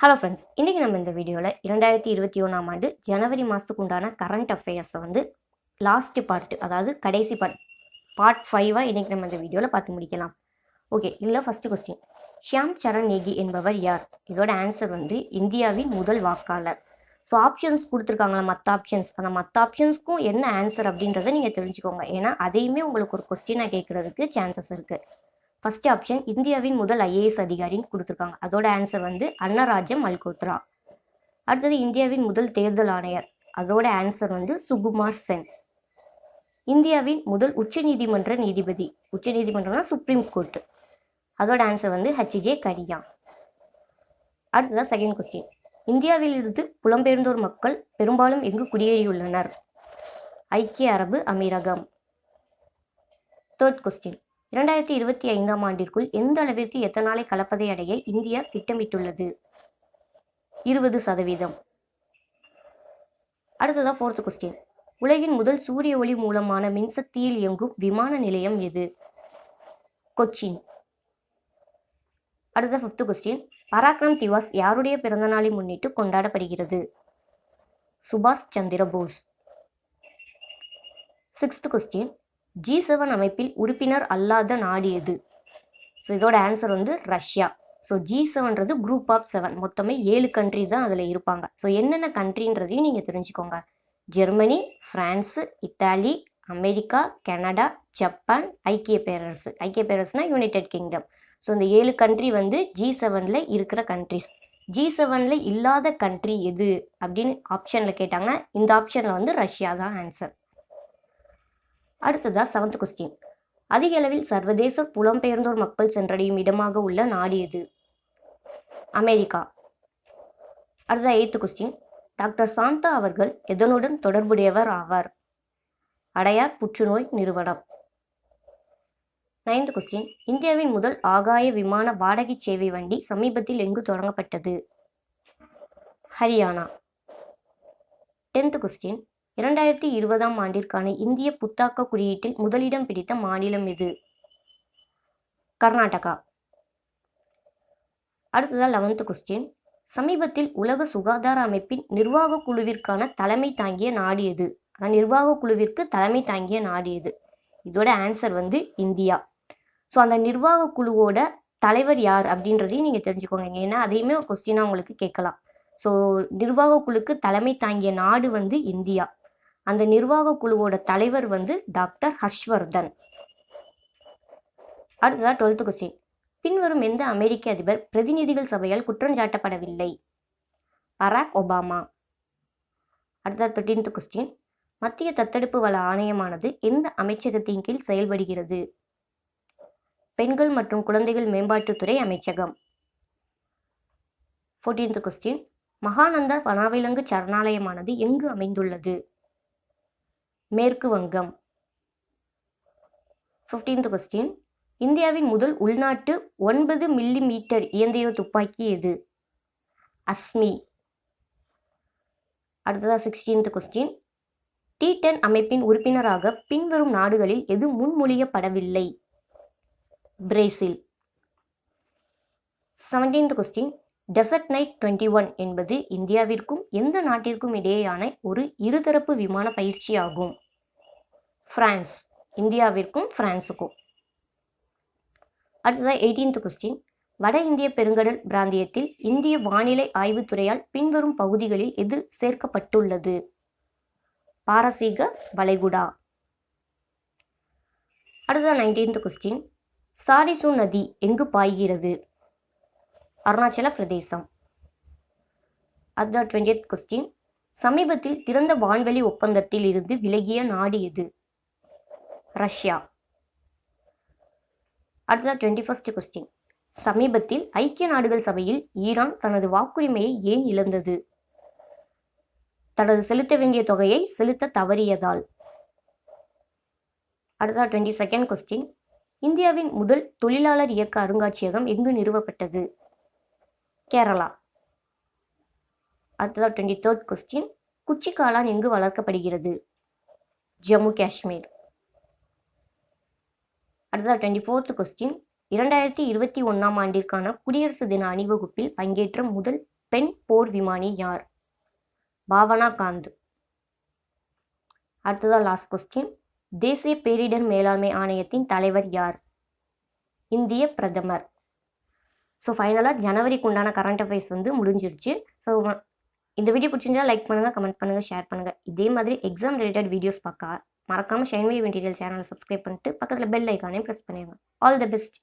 Hello friends இன்றைக்கி நம்ம இந்த வீடியோவில் இரண்டாயிரத்தி இருபத்தி ஒன்றாம் ஆண்டு ஜனவரி மாதத்துக்கு உண்டான கரண்ட் அஃபேர்ஸை வந்து லாஸ்ட்டு பார்ட்டு அதாவது கடைசி பார்ட் பார்ட் ஃபைவாக இன்றைக்கி நம்ம இந்த வீடியோவில் பார்த்து முடிக்கலாம். ஓகே இதில் ஃபஸ்ட்டு கொஸ்டின் ஷியாம் சரண் நேகி என்பவர் யார்? இதோட ஆன்சர் வந்து இந்தியாவின் முதல் வாக்காளர். ஸோ ஆப்ஷன்ஸ் கொடுத்துருக்காங்களா? மற்ற ஆப்ஷன்ஸ் அந்த மற்ற ஆப்ஷன்ஸ்க்கும் என்ன ஆன்சர் அப்படின்றத நீங்கள் தெரிஞ்சுக்கோங்க. ஏன்னா அதையுமே உங்களுக்கு ஒரு கொஸ்டினாக கேட்குறதுக்கு சான்சஸ் இருக்குது ஃபர்ஸ்ட் ஆப்ஷன் இந்தியாவின் முதல் ஐஏஎஸ் அதிகாரின்னு கொடுத்துருக்காங்க. அதோட ஆன்சர் வந்து அன்னராஜம் மல்கோத்ரா. அடுத்தது இந்தியாவின் முதல் தேர்தல் ஆணையர். அதோட ஆன்சர் வந்து சுகுமார் சென். இந்தியாவின் முதல் உச்சநீதிமன்ற நீதிபதி. உச்சநீதிமன்றம்னா சுப்ரீம் கோர்ட் அதோட ஆன்சர் வந்து ஹச்ஜே கரியா. அடுத்ததான் செகண்ட் கொஸ்டின் இந்தியாவிலிருந்து புலம்பெயர்ந்தோர் மக்கள் பெரும்பாலும் எங்கு குடியேறியுள்ளனர்? ஐக்கிய அரபு அமீரகம். தேர்ட் கொஸ்டின் இரண்டாயிரத்தி இருபத்தி ஐந்தாம் ஆண்டிற்குள் எந்த அளவிற்கு எத்தனாலை கலப்பதை அடைய இந்தியா திட்டமிட்டுள்ளது? இருபது சதவீதம். அடுத்ததான் ஃபோர்த் கொஸ்டின் உலகின் முதல் சூரிய ஒளி மூலமான மின்சக்தியில் இயங்கும் விமான நிலையம் எது? கொச்சின். அடுத்த ஃபிஃப்த் கொஸ்டின் பராக்ரம் திவாஸ் யாருடைய பிறந்தநாளை முன்னிட்டு கொண்டாடப்படுகிறது? சுபாஷ் Chandra Bose. Sixth question G seven அமைப்பில் உறுப்பினர் அல்லாத நாடு எது? ஸோ இதோட ஆன்சர் வந்து ரஷ்யா. ஸோ ஜி செவன்றது குரூப் ஆஃப் செவன் மொத்தமே ஏழு கண்ட்ரி தான் அதில் இருப்பாங்க. ஸோ என்னென்ன கண்ட்ரின்றதையும் நீங்கள் தெரிஞ்சுக்கோங்க. Germany France Italy America Canada Japan ஐக்கிய பேரரசு. ஐக்கிய பேரரசுனா யுனைடெட் கிங்டம் ஸோ இந்த ஏழு கண்ட்ரி வந்து ஜி செவனில் இருக்கிற கண்ட்ரிஸ் ஜி செவனில் இல்லாத கண்ட்ரி எது? அப்படின்னு ஆப்ஷனில் கேட்டாங்கன்னா இந்த ஆப்ஷனில் வந்து ரஷ்யா தான் ஆன்சர் அடுத்ததா செவன்த் கொஸ்டின் அதிக அளவில் சர்வதேச புலம்பெயர்ந்தோர் மக்கள் சென்றடையும் இடமாக உள்ள நாடு எது? அமெரிக்கா. அடுத்த எய்த்து கொஸ்டின் டாக்டர் சாந்தா அவர்கள் எதனுடன் தொடர்புடையவர் ஆவார்? அடையார் புற்றுநோய் நிறுவனம். நைன்த் கொஸ்டின் இந்தியாவின் முதல் ஆகாய விமான வாடகை சேவை வண்டி சமீபத்தில் எங்கு தொடங்கப்பட்டது? ஹரியானா. டென்த் கொஸ்டின் இரண்டாயிரத்தி இருபதாம் ஆண்டிற்கான இந்திய புத்தாக்க குறியீட்டில் முதலிடம் பிடித்த மாநிலம் எது? கர்நாடகா. அடுத்ததா லெவன்த் கொஸ்டின் சமீபத்தில் உலக சுகாதார அமைப்பின் நிர்வாக குழுவிற்கான தலைமை தாங்கிய நாடு எது? நிர்வாக குழுவிற்கு தலைமை தாங்கிய நாடு எது? இதோட ஆன்சர் வந்து இந்தியா. ஸோ அந்த நிர்வாக குழுவோட தலைவர் யார் அப்படின்றதையும் நீங்கள் தெரிஞ்சுக்கோங்க. ஏன்னா அதையுமே ஒரு கொஸ்டினாக உங்களுக்கு கேட்கலாம். ஸோ நிர்வாக குழுக்கு தலைமை தாங்கிய நாடு வந்து இந்தியா. அந்த நிர்வாக குழுவோட தலைவர் வந்து டாக்டர் ஹர்ஷ்வர்தன். அடுத்ததா டுவெல்த் கொஸ்டின் பின்வரும் எந்த அமெரிக்க அதிபர் பிரதிநிதிகள் சபையால் குற்றஞ்சாட்டப்படவில்லை பராக் ஒபாமா. அடுத்த தேர்டீன்த் கொஸ்டின் மத்திய தத்தெடுப்பு வள ஆணையமானது எந்த அமைச்சகத்தின் கீழ் செயல்படுகிறது? பெண்கள் மற்றும் குழந்தைகள் மேம்பாட்டுத்துறை அமைச்சகம். ஃபோர்டீன்த் கொஸ்டின் மகானந்தா வனாவிலங்கு சரணாலயமானது எங்கு அமைந்துள்ளது? மேற்கு வங்கம். ஃபிஃப்டீன்த் கொஸ்டின் இந்தியாவின் முதல் உள்நாட்டு ஒன்பது மில்லி மீட்டர் இயந்திர துப்பாக்கி எது? அஸ்மி. அடுத்ததாக சிக்ஸ்டீன்த் கொஸ்டின் டி டென் அமைப்பின் உறுப்பினராக பின்வரும் நாடுகளில் எது முன்மொழியப்படவில்லை? Brazil seventeenth question desert knight twenty one என்பது இந்தியாவிற்கும் எந்த நாட்டிற்கும் இடையேயான ஒரு இருதரப்பு விமான பயிற்சி ஆகும் பிரான்ஸ் இந்தியாவிற்கும் பிரான்ஸுக்கும் அடுத்ததாக எயிட்டீன்த் கொஸ்டின் வட இந்திய பெருங்கடல் பிராந்தியத்தில் இந்திய வானிலை ஆய்வுத்துறையால் பின்வரும் பகுதிகளில் எது சேர்க்கப்பட்டுள்ளது. பாரசீக வளைகுடா. அடுத்த நைன்டீன்த் கொஸ்டின் சாரிசு நதி எங்கு பாய்கிறது? அருணாச்சல பிரதேசம். அடுத்த டுவெண்டியத் கொஸ்டின் சமீபத்தில் திறந்த வான்வெளி ஒப்பந்தத்தில் இருந்து விலகிய நாடு எது? ரஷ்யா. அடுத்த டுவெண்ட்டி ஃபர்ஸ்ட் கொஸ்டின் சமீபத்தில் ஐக்கிய நாடுகள் சபையில் ஈரான் தனது வாக்குரிமையை ஏன் இழந்தது? தனது செலுத்த வேண்டிய தொகையை செலுத்த தவறியதால். அடுத்த டுவெண்ட்டி செகண்ட் கொஸ்டின் இந்தியாவின் முதல் தொழிலாளர் இயக்க அருங்காட்சியகம் எங்கு நிறுவப்பட்டது? கேரளா. அடுத்ததாக டுவெண்ட்டி தேர்ட் கொஸ்டின் குச்சி காளான் எங்கு வளர்க்கப்படுகிறது? ஜம்மு காஷ்மீர். அடுத்ததாக டுவெண்ட்டி ஃபோர்த் கொஸ்டின் இரண்டாயிரத்தி இருபத்தி ஒன்றாம் ஆண்டிற்கான குடியரசு தின அணிவகுப்பில் பங்கேற்ற முதல் பெண் போர் விமானி யார்? பாவனா காந்த். அடுத்ததாக லாஸ்ட் கொஸ்டின் தேசிய பேரிடர் மேலாண்மை ஆணையத்தின் தலைவர் யார்? இந்திய பிரதமர். ஸோ ஃபைனலாக ஜனவரிக்கு உண்டான கரண்ட் அஃபேர்ஸ் வந்து முடிஞ்சிருச்சு. ஸோ இந்த வீடியோ பிடிச்சிருந்தா லைக் பண்ணுங்கள் கமெண்ட் பண்ணுங்கள் ஷேர் பண்ணுங்கள் இதே மாதிரி எக்ஸாம் ரிலேட்டட் வீடியோஸ் பார்க்க மறக்காமல் ஷைன்வே மெட்டீரியல் சேனலை சப்ஸ்கிரைப் பண்ணிட்டு பக்கத்தில் பெல் ஐக்கானே ப்ரெஸ் பண்ணிடுங்க ஆல் தி பெஸ்ட்